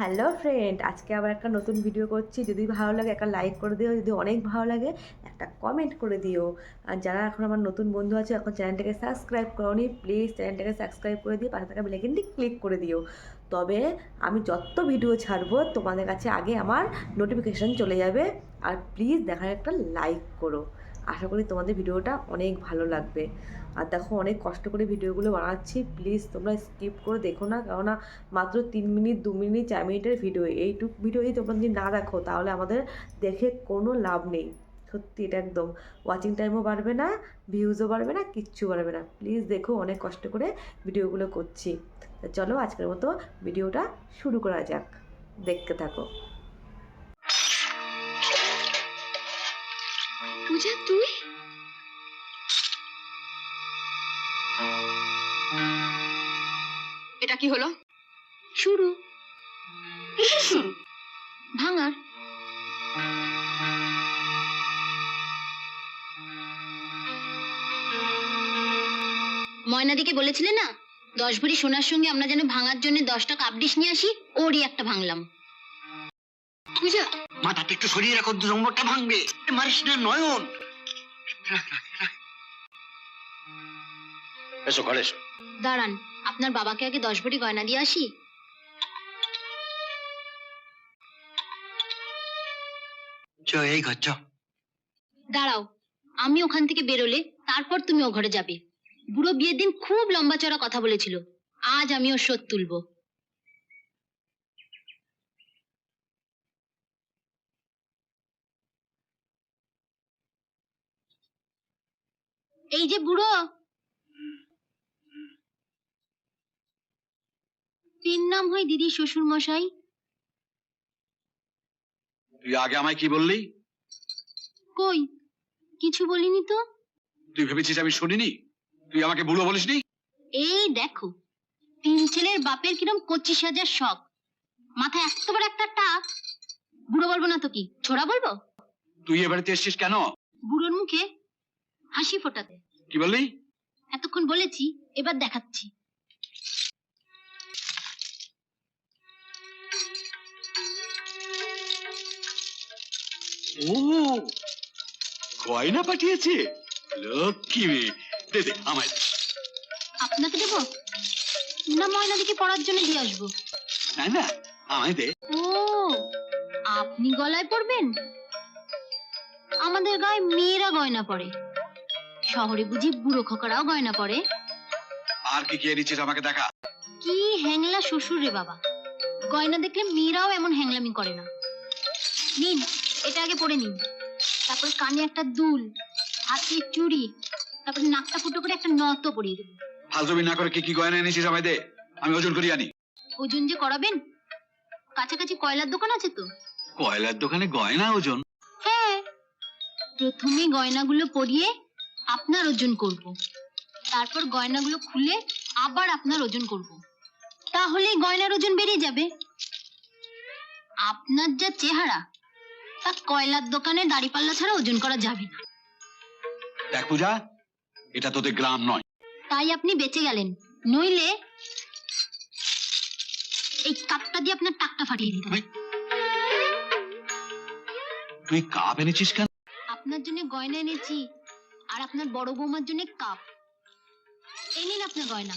Hello friend, আজকে আবার একটা নতুন ভিডিও করছি। যদি ভালো লাগে একটা লাইক করে দিও, যদি অনেক ভালো লাগে, একটা কমেন্ট করে দিও। আর যারা এখন আমার নতুন বন্ধু আছে, এখন চ্যানেলটাকে সাবস্ক্রাইব করোনি প্লিজ চ্যানেলটাকে সাবস্ক্রাইব করে দিয়ে পাশে থাকা বেলাইকনটি ক্লিক করে দিও। তবে আমি যত ভিডিও ছাড়বো, তোমাদের কাছে আগে আমার নোটিফিকেশান চলে যাবে। আর প্লিজ দেখার একটা লাইক করো। আশা করি তোমাদের ভিডিওটা অনেক ভালো লাগবে। আর দেখো, অনেক কষ্ট করে ভিডিওগুলো বানাচ্ছি। প্লিজ তোমরা স্কিপ করে দেখো না, কেননা মাত্র তিন মিনিট, দু মিনিট, চার মিনিটের ভিডিও এইটুক ভিডিও যদি তোমরা যদি না দেখো, তাহলে আমাদের দেখে কোনো লাভ নেই। সত্যি এটা একদম। ওয়াচিং টাইমও বাড়বে না ভিউজও বাড়বে না, কিচ্ছু বাড়বে না। প্লিজ দেখো, অনেক কষ্ট করে ভিডিওগুলো করছি। চলো, আজকের মতো ভিডিওটা শুরু করা যাক। দেখতে থাকো। পূজা তুই এটা কি হলো? শুরু। কিসের শুরু। ভাঙার। ময়নাদিকে বলেছিলে না দশ ভরি সোনার সঙ্গে আমরা যেন ভাঙার জন্য দশটা কাপডিশ নিয়ে আসি ওরই একটা ভাঙলাম। পূজা মাথাটা একটু সরিয়ে রাখো দু নম্বরটা ভাঙবে। মারিস না নয়ন। এসো ঘরে এসো। দাঁড়ান আপনার বাবাকে আগে দশ ভরি গয়না দিয়ে আসি? চ এই ঘর চ। দাঁড়াও আমি ওখান থেকে বেরোলে তারপর তুমি ও ঘরে যাবে। বুড়ো বিয়ের দিন খুব লম্বা চড়া কথা বলেছিল। আজ আমি ওর শোধ তুলবো। এই যে বুড়ো। তিন নাম হয় দিদি শ্বশুর মশাই তুই আগে আমায় কি বললি? কই? কিছু বলিনি তো। তুই ভেবেছিস আমি শুনিনি? তুই আমাকে বুড়ো বলিসনি? এই দেখো তিন ছেলের বাপের কিরম পঁচিশ হাজার শখ। মাথায় এত বড় একটা টাক। বুড়ো বলব না তো কি ছোড়া বলব? তুই এবারে এসছিস কেন? বুড়োর মুখে হাসি ফোটাতে। কি বললি? এতক্ষণ বলেছি এবার দেখাচ্ছি। ও গয়না পাঠিয়েছে। লক্ষ্মী মেয়ে দে দে আমায় দে। আপনাকে দেবো? না ময়নাদিকে পড়ার জন্য দিয়ে আসব। না না আমায় দে। ও আপনি গলায় পড়বেন? আমাদের গায়ে মেয়েরা গয়না পড়ে। শহরে বুঝি বুড়ো খোকারাও গয়না পড়ে আর কি কি এনেছিস আমাকে দেখা? কি হ্যাংলা শ্বশুর রে বাবা। গয়না দেখলে মেয়েরাও এমন হ্যাংলামি করে না। নিন এটা আগে পরে নিন। তারপর কানে একটা দুল হাতে চুড়ি তারপর নাকটা ফুটো করে একটা নত পরিয়ে দেবো। ফালতুবি না করে কি কি গয়না এনেছিস আমায় দে আমি ওজন করি আনি। ওজন যে করাবেন? কাছাকাছি কয়লার দোকান আছে তো? কয়লার দোকানে গয়না ওজন? হ্যাঁ। প্রথমে গয়নাগুলো পরিয়ে আপনার ওজন করব। তারপর গয়নাগুলো খুলে আবার আপনার ওজন করব। তাহলে গয়নার ওজন বেরিয়ে যাবে। আপনার যা চেহারা তা কয়লার দোকানে দাড়িপাল্লা ছাড়া ওজন করা যাবে না। দেখ পূজা এটা তোদের গ্রাম নয়। তাই আপনি বেঁচে গেলেন। নইলে এই কাপটা দিয়ে আপনার টাকটা ফাটিয়ে দিতাম তুই কাপ এনেছিস কেন? আপনার জন্য গয়না এনেছি। আর আপনার বড় বৌমার জন্য কাপ। এই নিন আপনার গয়না।